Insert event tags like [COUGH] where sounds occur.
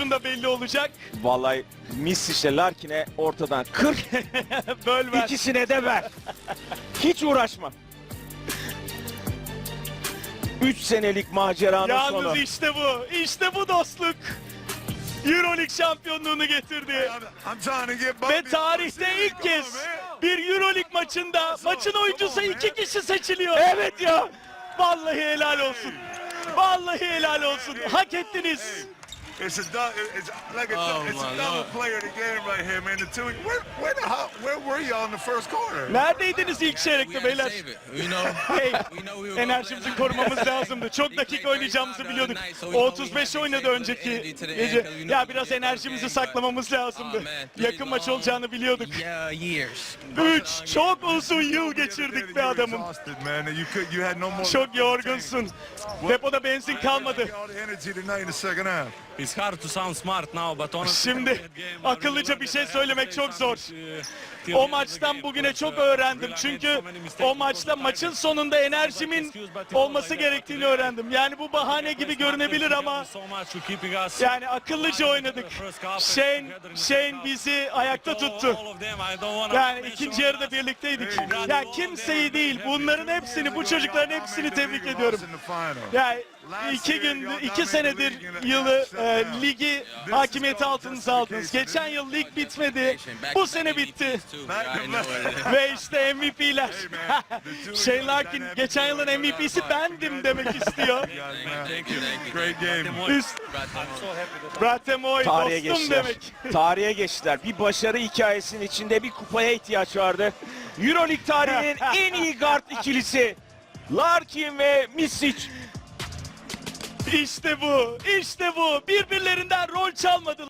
sonucunda belli olacak. Vallahi Misic'le Larkin'e ortadan 40 [LAUGHS] Böl ver. ikisine de ver. Hiç uğraşma. 3 senelik maceranın Yalnız sonu. işte bu. İşte bu dostluk. Euroleague şampiyonluğunu getirdi. Get Ve tarihte ilk kez bir Euroleague maçında maçın oyuncusu iki kişi seçiliyor. Evet ya. Vallahi helal olsun. Vallahi helal olsun. Hak ettiniz. It's a dou- it's like a, Oh, it's a double Lord. player of the game right here, man. The two, where, where the how, where were y'all in the first quarter? Neredeydiniz ilk We çeyrekte beyler? You know, [LAUGHS] Hey, we know we were enerjimizi korumamız lazımdı. [LAUGHS] Çok dakika oynayacağımızı biliyorduk. 35 oynadı önceki gece. Ya biraz enerjimizi saklamamız lazımdı. Yakın maç olacağını biliyorduk. Yeah, years. 3 çok uzun yıl geçirdik be adamım. Exhausted, man. and You could, you had no more. Çok yorgunsun. Depoda benzin kalmadı. All the energy tonight in the second half. It's hard to sound smart now, but honestly, Şimdi [LAUGHS] akıllıca bir şey söylemek çok zor. O maçtan bugüne çok öğrendim. Çünkü o maçta maçın sonunda enerjimin olması gerektiğini öğrendim. Yani bu bahane gibi görünebilir ama [LAUGHS] yani akıllıca oynadık. Shane, Shane bizi ayakta tuttu. Yani ikinci yarıda birlikteydik. Ya kimseyi değil, bunların hepsini, bu çocukların hepsini tebrik ediyorum. Yani iki gün, iki senedir yılı e, ligi hakimiyeti altınıza aldınız. Geçen yıl lig bitmedi, bu sene bitti. Ve işte MVP'ler. [LAUGHS] Shane Larkin geçen yılın MVP'si bendim demek istiyor. Üst Bratemoy Tarihe dostum geçtiler. demek. Tarihe geçtiler. Bir başarı hikayesinin içinde bir kupaya ihtiyaç vardı. Euroleague tarihinin [LAUGHS] en iyi guard ikilisi. Larkin ve Misic. İşte bu, işte bu. Birbirlerinden rol çalmadılar.